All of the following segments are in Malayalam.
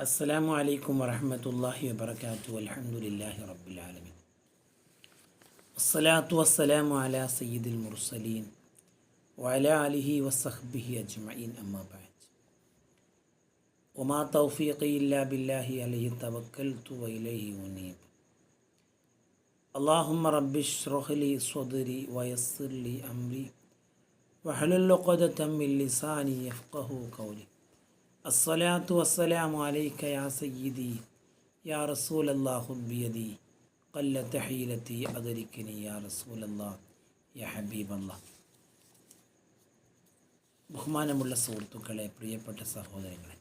السلام عليكم ورحمة الله وبركاته والحمد لله رب العالمين الصلاة والسلام على سيد المرسلين وعلى آله وصحبه أجمعين أما بعد وما توفيقي إلا بالله عليه توكلت وإليه أنيب اللهم رب اشرح لي صدري ويسر لي أمري واحلل عقدة من لساني يفقه قولي അസ്സലാത്തു വസ്സലാമു അലൈക്ക യാ സയ്യിദി യാ റസൂൽ അള്ളാഹുബിയതി കല്ല തഹീലത്തി അതിരിക്കിനി യാ റസൂൽ അള്ളാഹ് യാ ഹബീബ് അള്ളാഹ് ബഹുമാനമുള്ള സുഹൃത്തുക്കളെ പ്രിയപ്പെട്ട സഹോദരങ്ങളെ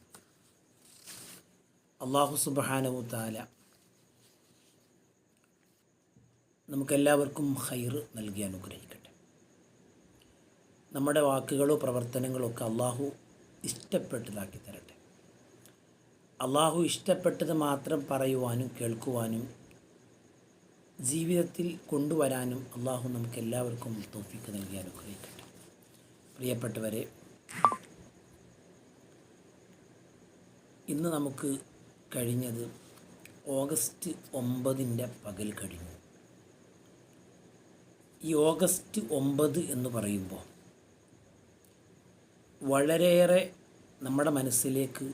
അള്ളാഹു സുബാനവു താല നമുക്കെല്ലാവർക്കും ഹൈർ നൽകി അനുഗ്രഹിക്കട്ടെ. നമ്മുടെ വാക്കുകളോ പ്രവർത്തനങ്ങളോ ഒക്കെ അള്ളാഹു ഇഷ്ടപ്പെട്ടതാക്കി തരട്ടെ അള്ളാഹു ഇഷ്ടപ്പെട്ടത് മാത്രം പറയുവാനും കേൾക്കുവാനും ജീവിതത്തിൽ കൊണ്ടുവരാനും അള്ളാഹു നമുക്ക് എല്ലാവർക്കും തോഫിക്ക് നൽകി അനുഗ്രഹിക്കട്ടെ. പ്രിയപ്പെട്ടവരെ ഇന്ന് നമുക്ക് കഴിഞ്ഞത് ഓഗസ്റ്റ് ഒമ്പതിന്റെ പകൽ കഴിഞ്ഞു. ഈ ഓഗസ്റ്റ് ഒമ്പത് എന്ന് പറയുമ്പോൾ വളരെയേറെ നമ്മുടെ മനസ്സിലേക്ക്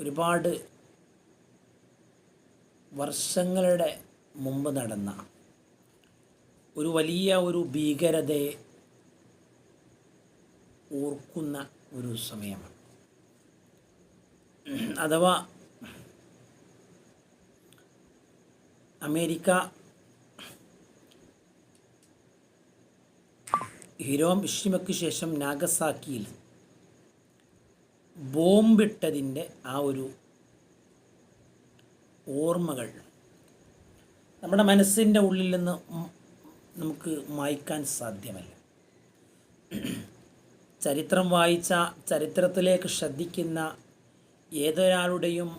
ഒരുപാട് വർഷങ്ങളുടെ മുമ്പ് നടന്ന ഒരു വലിയ ഒരു ഭീകരതയെ ഓർക്കുന്ന ഒരു സമയമാണ്. അഥവാ അമേരിക്ക ഹിരോഷിമയ്ക്ക് ശേഷം നാഗസാക്കിയിൽ ബോംബിട്ടതിന്റെ ആ ഒരു ഓർമ്മകൾ നമ്മുടെ മനസ്സിന്റെ ഉള്ളിൽ നിന്ന് നമുക്ക് മായ്ക്കാൻ സാധ്യമല്ല. ചരിത്രം വായിച്ച ചരിത്രത്തിലേക്ക് ശ്രദ്ധിക്കുന്ന ഏതൊരാളുടെയും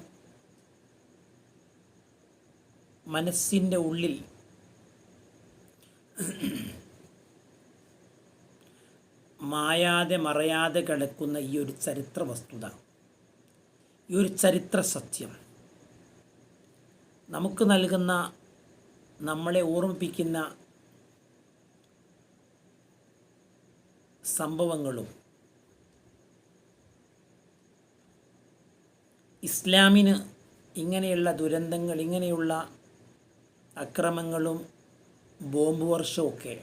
മനസ്സിന്റെ ഉള്ളിൽ മായാതെ മറയാതെ കിടക്കുന്ന ഈ ഒരു ചരിത്ര വസ്തുത ഈ ഒരു ചരിത്ര സത്യം നമുക്ക് നൽകുന്ന നമ്മളെ ഓർമ്മിപ്പിക്കുന്ന സംഭവങ്ങളും ഇസ്ലാമിന് ഇങ്ങനെയുള്ള ദുരന്തങ്ങൾ ഇങ്ങനെയുള്ള അക്രമങ്ങളും ബോംബ് വർഷമൊക്കെ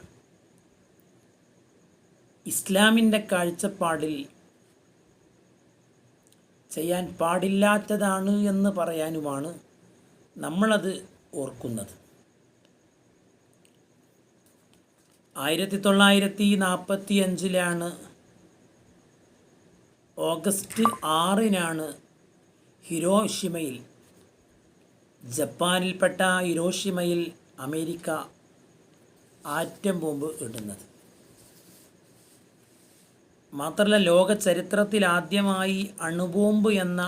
ഇസ്ലാമിന്റെ കാഴ്ചപ്പാടിൽ ചെയ്യാൻ പാടില്ലാത്തതാണ് എന്ന് പറയാനുമാണ് നമ്മളത് ഓർക്കുന്നത്. ആയിരത്തി തൊള്ളായിരത്തി നാൽപ്പത്തി അഞ്ചിലാണ് ഓഗസ്റ്റ് ആറിനാണ് ഹിരോഷിമയിൽ ജപ്പാനിൽപ്പെട്ട ഹിരോഷിമയിൽ അമേരിക്ക ആറ്റം ബോംബ് ഇടുന്നത്. മാത്രമല്ല ലോക ചരിത്രത്തിൽ ആദ്യമായി അണുബോംബ് എന്ന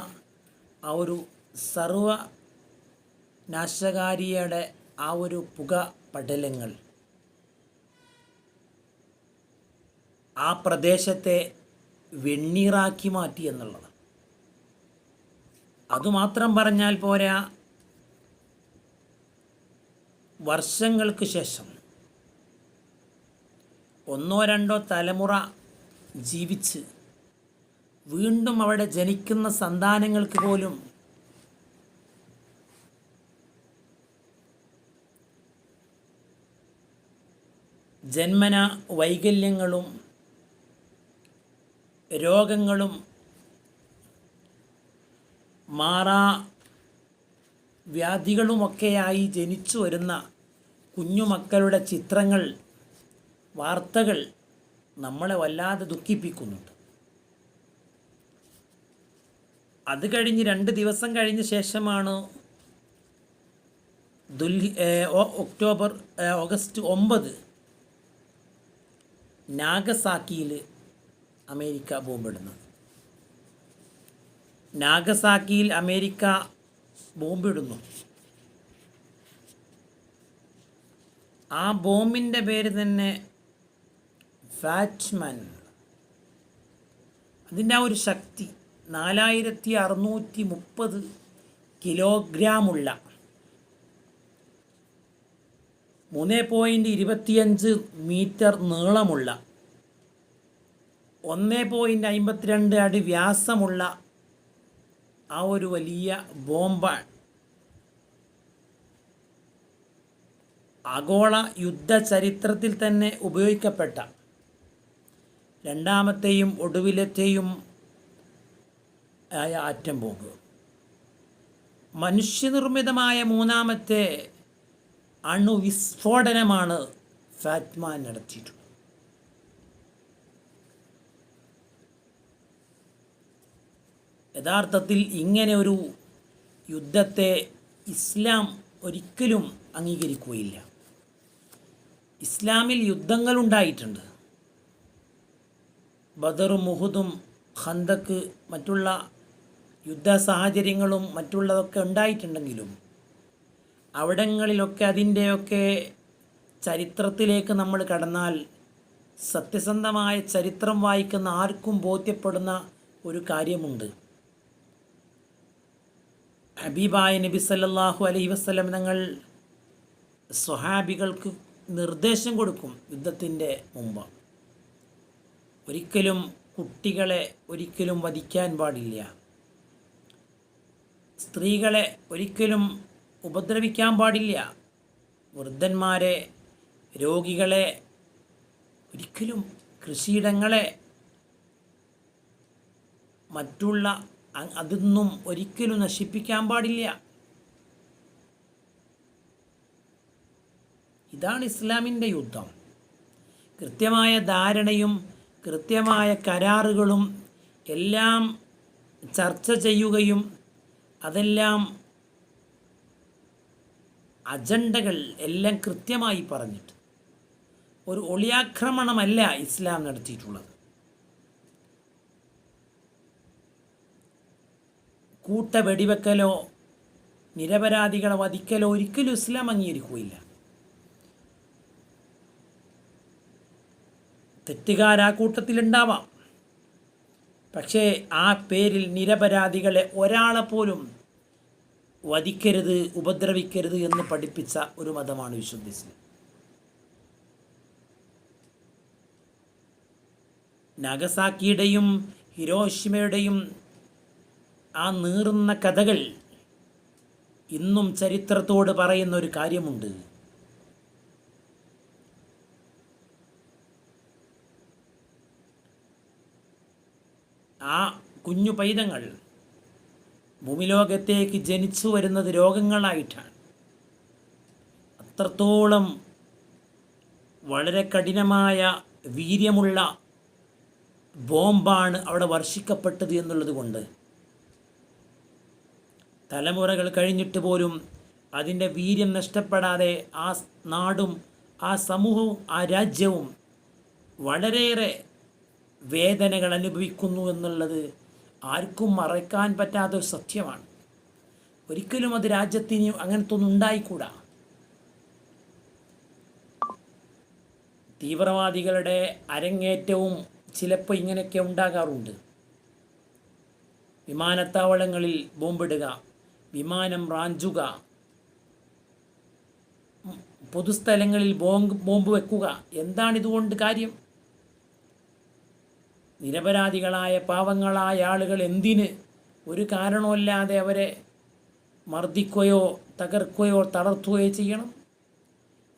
ആ ഒരു സർവ നാശകാരിയുടെ ആ ഒരു പുക പടലങ്ങൾ ആ പ്രദേശത്തെ വെണ്ണീറാക്കി മാറ്റി എന്നുള്ളത് അതുമാത്രം പറഞ്ഞാൽ പോരാ വർഷങ്ങൾക്ക് ശേഷം ഒന്നോ രണ്ടോ തലമുറ ജീവിച്ച് വീണ്ടും അവിടെ ജനിക്കുന്ന സന്താനങ്ങൾക്ക് പോലും ജന്മന വൈകല്യങ്ങളും രോഗങ്ങളും മാറാ വ്യാധികളുമൊക്കെയായി ജനിച്ചു വരുന്ന കുഞ്ഞുമക്കളുടെ ചിത്രങ്ങൾ വാർത്തകൾ നമ്മളെ വല്ലാതെ ദുഃഖിപ്പിക്കുന്നുണ്ട്. അത് കഴിഞ്ഞ് രണ്ട് ദിവസം കഴിഞ്ഞ ശേഷമാണ് ദുൽഹി ഒക്ടോബർ ഓഗസ്റ്റ് ഒമ്പത് നാഗസാക്കിയിൽ അമേരിക്ക ബോംബിടുന്നത്. നാഗസാക്കിയിൽ അമേരിക്ക ബോംബിടുന്നു. ആ ബോംബിന്റെ പേര് തന്നെ ഫാറ്റ്മൻ അതിന്റെ ആ ഒരു ശക്തി നാലായിരത്തി അറുന്നൂറ്റി മുപ്പത് കിലോഗ്രാമുള്ള മൂന്ന് പോയിന്റ് ഇരുപത്തിയഞ്ച് മീറ്റർ നീളമുള്ള ഒന്ന് പോയിന്റ് അമ്പത്തിരണ്ട് അടി വ്യാസമുള്ള ആ ഒരു വലിയ ബോംബാണ്. ആഗോള യുദ്ധ ചരിത്രത്തിൽ തന്നെ ഉപയോഗിക്കപ്പെട്ട രണ്ടാമത്തെയും ഒടുവിലത്തെയും ആയ ആറ്റം ബോംബ് മനുഷ്യനിർമ്മിതമായ മൂന്നാമത്തെ അണുവിസ്ഫോടനമാണ് ഫാറ്റ്മാൻ നടത്തിയിട്ടുള്ളത്. യഥാർത്ഥത്തിൽ ഇങ്ങനെ ഒരു യുദ്ധത്തെ ഇസ്ലാം ഒരിക്കലും അംഗീകരിക്കുകയില്ല. ഇസ്ലാമിൽ യുദ്ധങ്ങളുണ്ടായിട്ടുണ്ട് ബദറും മുഹുദും ഹന്തക്ക് മറ്റുള്ള യുദ്ധ സാഹചര്യങ്ങളും മറ്റുള്ളതൊക്കെ ഉണ്ടായിട്ടുണ്ടെങ്കിലും അവിടങ്ങളിലൊക്കെ അതിന്റെയൊക്കെ ചരിത്രത്തിലേക്ക് നമ്മൾ കടന്നാൽ സത്യസന്ധമായ ചരിത്രം വായിക്കുന്ന ആർക്കും ബോധ്യപ്പെടുന്ന ഒരു കാര്യമുണ്ട്. ഹബീബായ നബി സല്ലാഹു അലൈഹി വസ്ലം തങ്ങൾ സ്വഹാബികൾക്ക് നിർദ്ദേശം കൊടുക്കും യുദ്ധത്തിന്റെ മുമ്പ്. ഒരിക്കലും കുട്ടികളെ ഒരിക്കലും വധിക്കാൻ പാടില്ല. സ്ത്രീകളെ ഒരിക്കലും ഉപദ്രവിക്കാൻ പാടില്ല. വൃദ്ധന്മാരെ രോഗികളെ ഒരിക്കലും കൃഷിയിടങ്ങളെ മറ്റുള്ള അതൊന്നും ഒരിക്കലും നശിപ്പിക്കാൻ പാടില്ല. ഇതാണ് ഇസ്ലാമിന്റെ യുദ്ധം. കൃത്യമായ ധാരണയും കൃത്യമായ കരാറുകളും എല്ലാം ചർച്ച ചെയ്യുകയും അതെല്ലാം അജണ്ടകൾ എല്ലാം കൃത്യമായി പറഞ്ഞിട്ട് ഒരു ഒളിയാക്രമണമല്ല ഇസ്ലാം നടത്തിയിട്ടുള്ളത്. കൂട്ട വെടിവെക്കലോ നിരപരാധികളെ വധിക്കലോ ഒരിക്കലും ഇസ്ലാം അംഗീകരിക്കുകയില്ല. തെറ്റുകാർ ആ കൂട്ടത്തിലുണ്ടാവാം. പക്ഷേ ആ പേരിൽ നിരപരാധികളെ ഒരാളെ പോലും വധിക്കരുത് ഉപദ്രവിക്കരുത് എന്ന് പഠിപ്പിച്ച ഒരു മതമാണ് വിശുദ്ധ ഇസ്ലാം. നഗസാക്കിയുടെയും ഹിരോഷിമയുടെയും ആ നീറുന്ന കഥകൾ ഇന്നും ചരിത്രത്തോട് പറയുന്ന ഒരു കാര്യമുണ്ട്. ആ കുഞ്ഞു പൈതങ്ങൾ ഭൂമിലോകത്തേക്ക് ജനിച്ചു വരുന്നത് രോഗങ്ങളായിട്ടാണ്. അത്രത്തോളം വളരെ കഠിനമായ വീര്യമുള്ള ബോംബാണ് അവിടെ വർഷിക്കപ്പെട്ടത് എന്നുള്ളത് കൊണ്ട് തലമുറകൾ കഴിഞ്ഞിട്ട് പോലും അതിന്റെ വീര്യം നഷ്ടപ്പെടാതെ ആ നാടും ആ സമൂഹവും ആ രാജ്യവും വളരെയേറെ വേദനകൾ അനുഭവിക്കുന്നു എന്നുള്ളത് ആർക്കും മറക്കാൻ പറ്റാത്തൊരു സത്യമാണ്. ഒരിക്കലും അത് രാജ്യത്തിന് അങ്ങനത്തെ ഒന്നും ഉണ്ടായിക്കൂടാ. തീവ്രവാദികളുടെ അരങ്ങേറ്റവും ചിലപ്പോൾ ഇങ്ങനെയൊക്കെ ഉണ്ടാകാറുണ്ട്. വിമാനത്താവളങ്ങളിൽ ബോംബിടുക വിമാനം റാഞ്ചുക പൊതുസ്ഥലങ്ങളിൽ ബോംബ് ബോംബ് വെക്കുക. എന്താണിതുകൊണ്ട് കാര്യം? നിരപരാധികളായ പാവങ്ങളായ ആളുകൾ എന്തിന് ഒരു കാരണവുമില്ലാതെ അവരെ മർദ്ദിക്കുകയോ തകർക്കുകയോ തളർത്തുകയോ ചെയ്യണം?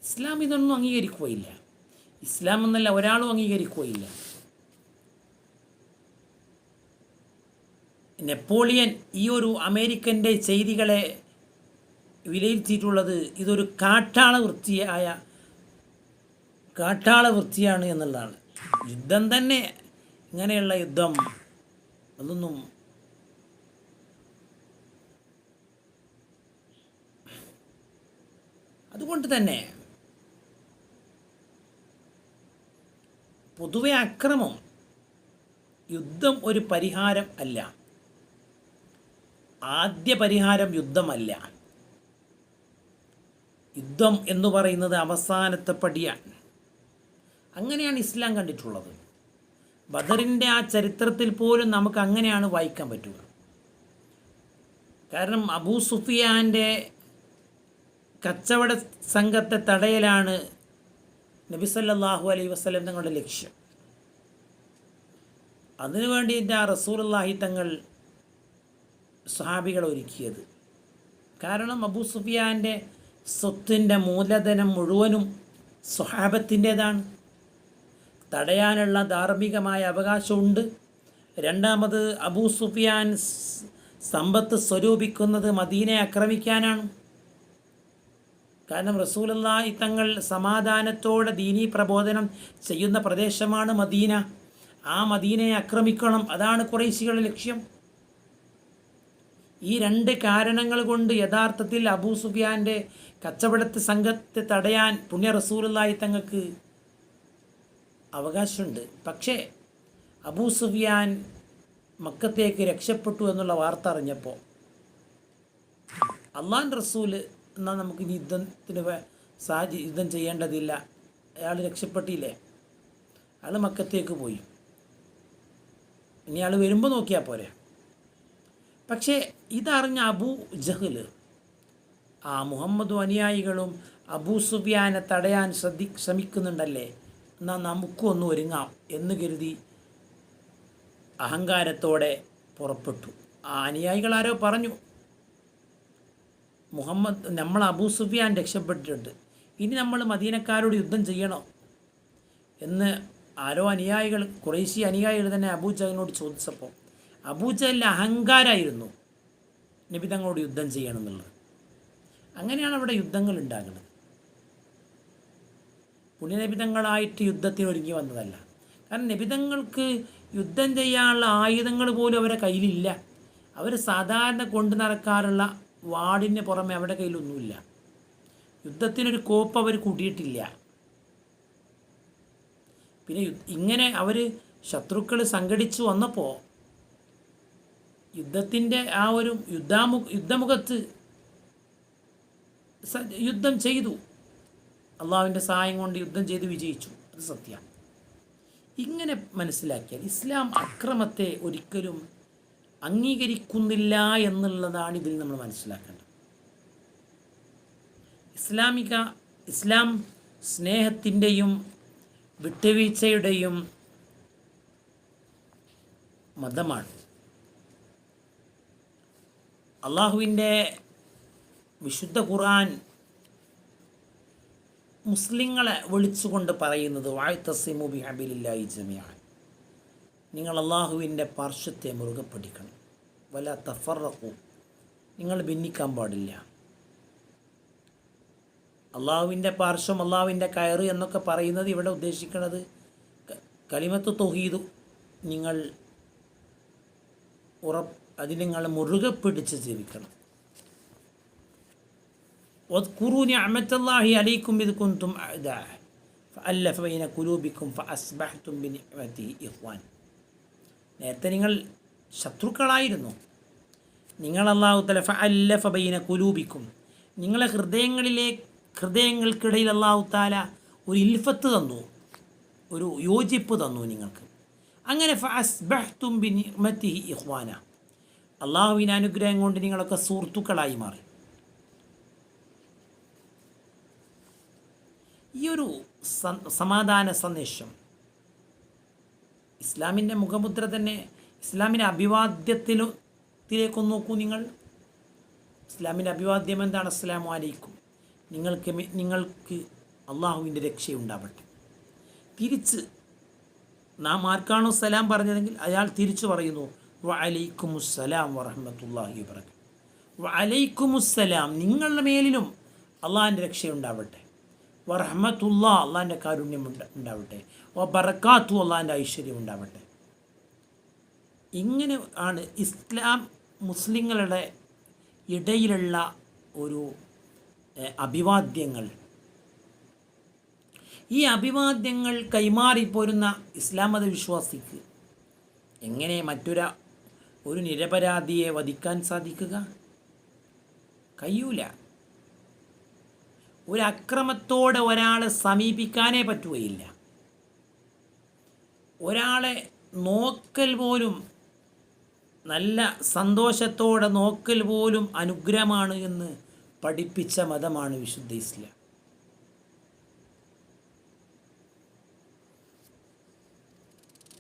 ഇസ്ലാം ഇതൊന്നും അംഗീകരിക്കുകയില്ല. ഇസ്ലാം എന്നല്ല ഒരാളും അംഗീകരിക്കുകയില്ല. നെപ്പോളിയൻ ഈ ഒരു അമേരിക്കന്റെ ചെയ്തികളെ വിലയിരുത്തിയിട്ടുള്ളത് ഇതൊരു കാട്ടാള വൃത്തിയായ കാട്ടാള വൃത്തിയാണ് എന്നുള്ളതാണ്. യുദ്ധം തന്നെ ഇങ്ങനെയുള്ള യുദ്ധം അതൊന്നും അതുകൊണ്ട് തന്നെ പൊതുവെ അക്രമം യുദ്ധം ഒരു പരിഹാരം അല്ല. ആദ്യ പരിഹാരം യുദ്ധമല്ല. യുദ്ധം എന്ന് പറയുന്നത് അവസാനത്തെ പടിയാണ്. അങ്ങനെയാണ് ഇസ്ലാം കണ്ടിട്ടുള്ളത്. ബദറിന്റെ ആ ചരിത്രത്തിൽ പോലും നമുക്ക് അങ്ങനെയാണ് വായിക്കാൻ പറ്റുക. കാരണം അബൂ സുഫിയാന്റെ കച്ചവട സംഘത്തെ തടയലാണ് നബിസല്ലാഹു അലൈ വസ്ലം തങ്ങളുടെ ലക്ഷ്യം. അതിനുവേണ്ടി വേണ്ടിയിട്ട് ആ റസൂലുള്ളാഹി തങ്ങൾ സ്വഹാബികളെ ഒരുക്കിയത്. കാരണം അബൂ സുഫിയാന്റെ സ്വത്തിന്റെ മൂലധനം മുഴുവനും സ്വഹാബത്തിന്റേതാണ് തടയാനുള്ള ധാർമ്മികമായ അവകാശമുണ്ട്. രണ്ടാമത് അബൂ സുഫിയാൻ സമ്പത്ത് സ്വരൂപിക്കുന്നത് മദീനെ ആക്രമിക്കാനാണ്. കാരണം റസൂലല്ലാഹി തങ്ങൾ സമാധാനത്തോടെ ദീനീ പ്രബോധനം ചെയ്യുന്ന പ്രദേശമാണ് മദീന. ആ മദീനയെ ആക്രമിക്കണം. അതാണ് കുറേശികളുടെ ലക്ഷ്യം. ഈ രണ്ട് കാരണങ്ങൾ കൊണ്ട് യഥാർത്ഥത്തിൽ അബൂ സുഫിയാന്റെ കച്ചവടത്തെ സംഘത്തെ തടയാൻ പുണ്യ റസൂലുള്ളാഹി തങ്ങൾക്ക് അവകാശമുണ്ട്. പക്ഷേ അബൂ സുഫിയാൻ മക്കത്തേക്ക് രക്ഷപ്പെട്ടു എന്നുള്ള വാർത്ത അറിഞ്ഞപ്പോൾ അള്ളാൻ റസൂൽ എന്നാൽ നമുക്ക് ഇനി യുദ്ധത്തിന് സാഹചര്യം യുദ്ധം ചെയ്യേണ്ടതില്ല. അയാൾ രക്ഷപ്പെട്ടില്ലേ? അയാൾ മക്കത്തേക്ക് പോയി. ഇനി അയാൾ വരുമ്പോൾ നോക്കിയാൽ പോരെ. പക്ഷേ ഇതറിഞ്ഞ അബൂ ജഹൽ ആ മുഹമ്മദും അനുയായികളും അബൂ സുബിയാനെ തടയാൻ ശ്രദ്ധി ശ്രമിക്കുന്നുണ്ടല്ലേ? എന്നാൽ നമുക്കും ഒന്ന് ഒരുങ്ങാം എന്ന് കരുതി അഹങ്കാരത്തോടെ പുറപ്പെട്ടു. ആ അനുയായികൾ ആരോ പറഞ്ഞു മുഹമ്മദ് നമ്മൾ അബൂ സുഫിയാൻ രക്ഷപ്പെട്ടിട്ടുണ്ട് ഇനി നമ്മൾ മദീനക്കാരോട് യുദ്ധം ചെയ്യണോ? എന്ന് ആരോ അനുയായികൾ കുറേശ്ശി അനുയായികൾ തന്നെ അബൂജഹലിനോട് ചോദിച്ചപ്പോൾ അബൂജഹലിന്റെ അഹങ്കാരമായിരുന്നു നബി തങ്ങളോട് യുദ്ധം ചെയ്യണം എന്നുള്ളത്. അങ്ങനെയാണ് അവിടെ യുദ്ധങ്ങൾ ഉണ്ടാകുന്നത്. പുണ്യനിബിതങ്ങളായിട്ട് യുദ്ധത്തിന് ഒരുങ്ങി വന്നതല്ല. കാരണം നിബിതങ്ങൾക്ക് യുദ്ധം ചെയ്യാനുള്ള ആയുധങ്ങൾ പോലും അവരുടെ കയ്യിലില്ല. അവർ സാധാരണ കൊണ്ടു നടക്കാറുള്ള വാടിന് പുറമെ അവരുടെ കയ്യിലൊന്നുമില്ല. യുദ്ധത്തിനൊരു കോപ്പ് അവർ കൂട്ടിയിട്ടില്ല. പിന്നെ ഇങ്ങനെ അവർ ശത്രുക്കൾ സംഘടിച്ചു വന്നപ്പോൾ യുദ്ധത്തിന്റെ ആ ഒരു യുദ്ധാമു യുദ്ധമുഖത്ത് യുദ്ധം ചെയ്തു. അള്ളാഹുവിന്റെ സഹായം കൊണ്ട് യുദ്ധം ചെയ്ത് വിജയിച്ചു. അത് സത്യമാണ് ഇങ്ങനെ മനസ്സിലാക്കിയാൽ ഇസ്ലാം അക്രമത്തെ ഒരിക്കലും അംഗീകരിക്കുന്നില്ല എന്നുള്ളതാണ് ഇതിൽ നമ്മൾ മനസ്സിലാക്കേണ്ടത്. ഇസ്ലാമിക ഇസ്ലാം സ്നേഹത്തിന്റെയും വിട്ടുവീഴ്ചയുടെയും മതമാണ്. അള്ളാഹുവിന്റെ വിശുദ്ധ ഖുർആൻ മുസ്ലിങ്ങളെ വിളിച്ചുകൊണ്ട് പറയുന്നത് വാഴ്ത്തസിമു ബി ഹബിലില്ലായി ജമിയാൻ നിങ്ങൾ അള്ളാഹുവിന്റെ പാർശ്വത്തെ മുറുകെ പിടിക്കണം. വല തഫറക്കൂ നിങ്ങൾ ഭിന്നിക്കാൻ പാടില്ല. അള്ളാഹുവിന്റെ പാർശ്വം അള്ളാഹുവിന്റെ കയറ് എന്നൊക്കെ പറയുന്നത് ഇവിടെ ഉദ്ദേശിക്കുന്നത് കലിമത്ത് തൊഹീദു നിങ്ങൾ ഉറ അതിനെ നിങ്ങൾ മുറുകെ പിടിച്ച് ജീവിക്കണം. واذكروا نعمة الله عليكم إذ كنتم أعداء فألف بين قلوبكم فأصبحتم بنعمته إخوان നേരത്തെ നിങ്ങൾ ശത്രുക്കളായിരുന്നു നിങ്ങൾ അള്ളാഹു തല ഫഅല്ലഫ ബൈന കുലൂബിക്കും നിങ്ങളെ ഹൃദയങ്ങളിലെ ഹൃദയങ്ങൾക്കിടയിൽ അള്ളാഹു താല ഒരു ഇൽഫത്ത് തന്നു ഒരു യോജിപ്പ് തന്നു നിങ്ങൾക്ക് അങ്ങനെ ഫഅസ്ബഹ്തും ബിനിഅ്മതിഹി ഇഖ്വാന അള്ളാഹുവിൻ്റെ അനുഗ്രഹം കൊണ്ട് നിങ്ങളൊക്കെ സുഹൃത്തുക്കളായി മാറി ഈ ഒരു സമാധാന സന്ദേശം. ഇസ്ലാമിന്റെ മുഖമുദ്ര തന്നെ ഇസ്ലാമിന്റെ അഭിവാദ്യത്തിലേക്കൊന്ന് നോക്കൂ നിങ്ങൾ. ഇസ്ലാമിന്റെ അഭിവാദ്യം എന്താണ്? അസ്സലാമു അലൈക്കും. നിങ്ങൾക്ക് നിങ്ങൾക്ക് അള്ളാഹുവിന്റെ രക്ഷയുണ്ടാവട്ടെ. തിരിച്ച് നാം ആർക്കാണോ സലാം പറഞ്ഞതെങ്കിൽ അയാൾ തിരിച്ചു പറയുന്നു വഅലൈക്കുമുസ്സലാം വറഹ്മത്തുള്ളാഹി വലൈക്കും അസ്സലാം നിങ്ങളുടെ മേലിലും അള്ളാഹിന്റെ രക്ഷയുണ്ടാവട്ടെ. വറഹ്മത്തുല്ലാ അള്ളാന്റെ കാരുണ്യം ഉണ്ട- ഉണ്ടാവട്ടെ. വ ബറക്കാത്തു അള്ളാന്റെ ഐശ്വര്യം ഉണ്ടാവട്ടെ. ഇങ്ങനെ ആണ് ഇസ്ലാം മുസ്ലിങ്ങളുടെ ഇടയിലുള്ള ഒരു അഭിവാദ്യങ്ങൾ. ഈ അഭിവാദ്യങ്ങൾ കൈമാറിപ്പോരുന്ന ഇസ്ലാം മത വിശ്വാസിക്ക് എങ്ങനെ മറ്റൊരു ഒരു നിരപരാധിയെ വധിക്കാൻ സാധിക്കുക? കഴിയൂല. ഒരു അക്രമത്തോടെ ഒരാളെ സമീപിക്കാനേ പറ്റുകയില്ല. ഒരാളെ നോക്കൽ പോലും നല്ല സന്തോഷത്തോടെ നോക്കൽ പോലും അനുഗ്രഹമാണ് എന്ന് പഠിപ്പിച്ച മതമാണ് വിശുദ്ധ ഇസ്ലാം.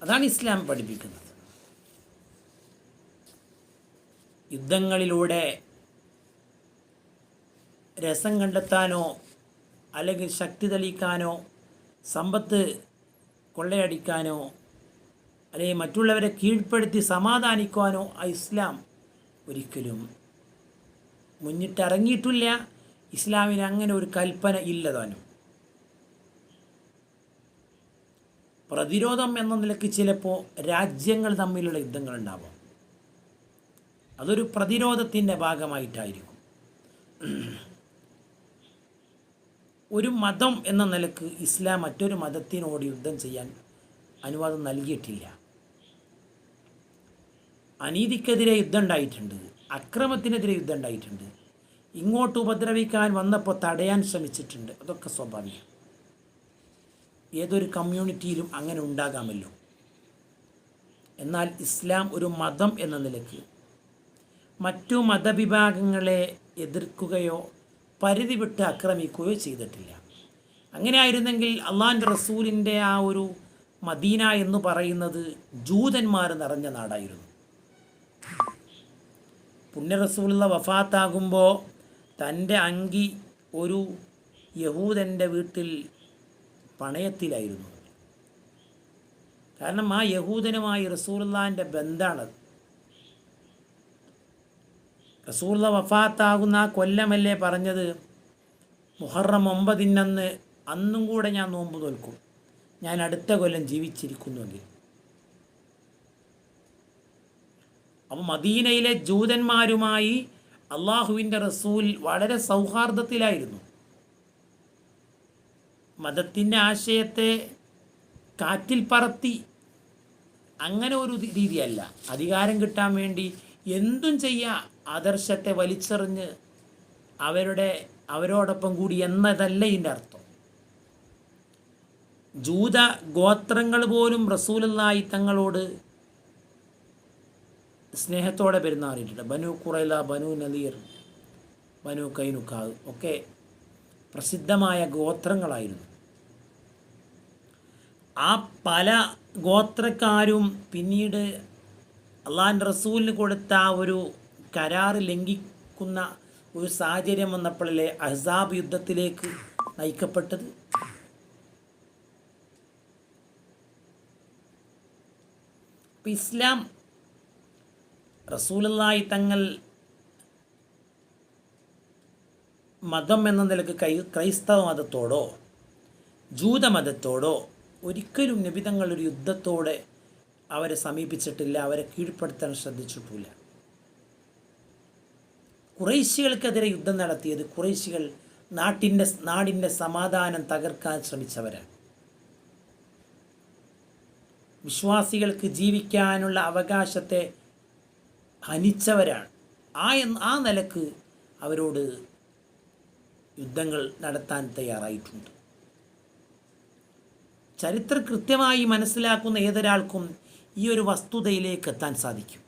അതാണ് ഇസ്ലാം പഠിപ്പിക്കുന്നത്. യുദ്ധങ്ങളിലൂടെ രസം കണ്ടെത്താനോ അല്ലെങ്കിൽ ശക്തി തെളിയിക്കാനോ സമ്പത്ത് കൊള്ളയടിക്കാനോ അല്ലെങ്കിൽ മറ്റുള്ളവരെ കീഴ്പ്പെടുത്തി സമാധാനിക്കുവാനോ ആ ഇസ്ലാം ഒരിക്കലും മുന്നിട്ടിറങ്ങിയിട്ടില്ല. ഇസ്ലാമിന് അങ്ങനെ ഒരു കൽപ്പന ഇല്ലതാനും പ്രതിരോധം എന്ന നിലയ്ക്ക് ചിലപ്പോൾ രാജ്യങ്ങൾ തമ്മിലുള്ള യുദ്ധങ്ങൾ ഉണ്ടാവാം അതൊരു പ്രതിരോധത്തിന്റെ ഭാഗമായിട്ടായിരിക്കും. ഒരു മതം എന്ന നിലയ്ക്ക് ഇസ്ലാം മറ്റൊരു മതത്തിനോട് യുദ്ധം ചെയ്യാൻ അനുവാദം നൽകിയിട്ടില്ല. അനീതിക്കെതിരെ യുദ്ധം ഉണ്ടായിട്ടുണ്ട്. അക്രമത്തിനെതിരെ യുദ്ധം ഉണ്ടായിട്ടുണ്ട്. ഇങ്ങോട്ട് ഉപദ്രവിക്കാൻ വന്നപ്പോൾ തടയാൻ ശ്രമിച്ചിട്ടുണ്ട്. അതൊക്കെ സ്വാഭാവികം. ഏതൊരു കമ്മ്യൂണിറ്റിയിലും അങ്ങനെ ഉണ്ടാകാമല്ലോ. എന്നാൽ ഇസ്ലാം ഒരു മതം എന്ന നിലയ്ക്ക് മറ്റു മതവിഭാഗങ്ങളെ എതിർക്കുകയോ പരിധി വിട്ട് ആക്രമിക്കുകയോ ചെയ്തിട്ടില്ല. അങ്ങനെ ആയിരുന്നെങ്കിൽ അള്ളാന്റെ റസൂലിന്റെ ആ ഒരു മദീന എന്ന് പറയുന്നത് ജൂതന്മാർ നിറഞ്ഞ നാടായിരുന്നു. പുണ്യ റസൂലുള്ള വഫാത്താകുമ്പോൾ തന്റെ അങ്കി ഒരു യഹൂദന്റെ വീട്ടിൽ പണയത്തിലായിരുന്നു. കാരണം ആ യഹൂദനുമായി റസൂലുള്ളാന്റെ ബന്ധാണത് റസൂള്ള വഫാത്താകുന്ന ആ കൊല്ലമല്ലേ പറഞ്ഞത്? മുഹറം ഒമ്പതിനന്ന് അന്നും കൂടെ ഞാൻ നോമ്പ് തോൽക്കും ഞാൻ അടുത്ത കൊല്ലം ജീവിച്ചിരിക്കുന്നുവെങ്കിൽ. അപ്പോൾ മദീനയിലെ ജൂതന്മാരുമായി അള്ളാഹുവിന്റെ റസൂൽ വളരെ സൗഹാർദ്ദത്തിലായിരുന്നു. മതത്തിന്റെ ആശയത്തെ കാറ്റിൽ പറത്തി. അങ്ങനെ ഒരു രീതിയല്ല. അധികാരം കിട്ടാൻ വേണ്ടി എന്തും ചെയ്യുക ആദർശത്തെ വലിച്ചെറിഞ്ഞ് അവരുടെ അവരോടൊപ്പം കൂടി എന്നതല്ല ഇതിന്റെ അർത്ഥം. ജൂത ഗോത്രങ്ങൾ പോലും റസൂലായി തങ്ങളോട് സ്നേഹത്തോടെ പെരുമാറിയിട്ടുണ്ട്. ബനു കുറൈല ബനു നദീർ ബനു കൈനുക്കാവ് ഒക്കെ പ്രസിദ്ധമായ ഗോത്രങ്ങളായിരുന്നു. ആ പല ഗോത്രക്കാരും പിന്നീട് അള്ളാൻ റസൂലിന് കൊടുത്ത ഒരു കരാറ് ലംഘിക്കുന്ന ഒരു സാഹചര്യം വന്നപ്പോഴല്ലേ അഹ്സാബ് യുദ്ധത്തിലേക്ക് നയിക്കപ്പെട്ടത്? ഇസ്ലാം റസൂലായി തങ്ങൾ മതം എന്ന നിലയ്ക്ക് കൈ ക്രൈസ്തവ മതത്തോടോ ജൂതമതത്തോടോ ഒരിക്കലും നിബിതങ്ങൾ ഒരു യുദ്ധത്തോടെ അവരെ സമീപിച്ചിട്ടില്ല അവരെ കീഴ്പ്പെടുത്താൻ ശ്രദ്ധിച്ചിട്ടില്ല കുറേശികൾക്കെതിരെ യുദ്ധം നടത്തിയത് കുറേശികൾ നാട്ടിന്റെ നാടിന്റെ സമാധാനം തകർക്കാൻ ശ്രമിച്ചവരാണ്. വിശ്വാസികൾക്ക് ജീവിക്കാനുള്ള അവകാശത്തെ ഹനിച്ചവരാണ്. ആ ആ നിലയ്ക്ക് അവരോട് യുദ്ധങ്ങൾ നടത്താൻ തയ്യാറായിട്ടുണ്ട്. ചരിത്രം കൃത്യമായി മനസ്സിലാക്കുന്ന ഏതൊരാൾക്കും ഈ ഒരു വസ്തുതയിലേക്ക് എത്താൻ സാധിക്കും.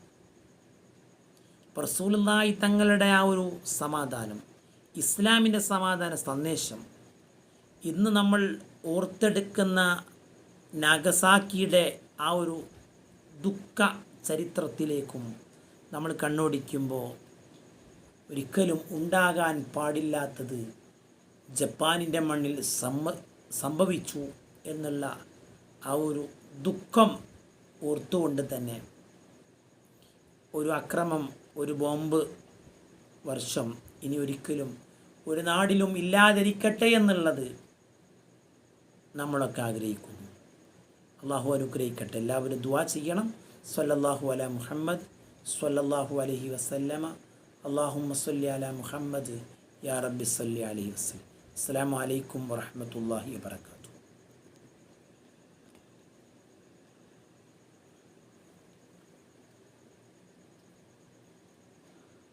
റസൂലുള്ളാഹി തങ്ങളുടെ ആ ഒരു സമാധാനം ഇസ്ലാമിന്റെ സമാധാന സന്ദേശം ഇന്ന് നമ്മൾ ഓർത്തെടുക്കുന്ന നാഗസാക്കിയുടെ ആ ഒരു ദുഃഖ ചരിത്രത്തിലേക്കും നമ്മൾ കണ്ണോടിക്കുമ്പോൾ ഒരിക്കലും ഉണ്ടാകാൻ പാടില്ലാത്തത് ജപ്പാനിന്റെ മണ്ണിൽ സമ്മ സംഭവിച്ചു എന്നുള്ള ആ ഒരു ദുഃഖം ഓർത്തുകൊണ്ട് തന്നെ ഒരു അക്രമം ഒരു ബോംബ് വർഷം ഇനി ഒരിക്കലും ഒരു നാടിലും ഇല്ലാതിരിക്കട്ടെ എന്നുള്ളത് നമ്മളൊക്കെ ആഗ്രഹിക്കുന്നു. അള്ളാഹു അനുഗ്രഹിക്കട്ടെ. എല്ലാവരും ദുവാ ചെയ്യണം. സല്ലല്ലാഹു അല മുഹമ്മദ് സല്ലല്ലാഹു അലഹി വസല്ലമ. അള്ളാഹു സല്ലി അല മുഹമ്മദ് യാ റബ്ബി സല്ലി അലഹി വസ്ലം അസ്സാം വലൈക്കും വാഹമത്തല്ലാഹി വാബർക്കാത്തു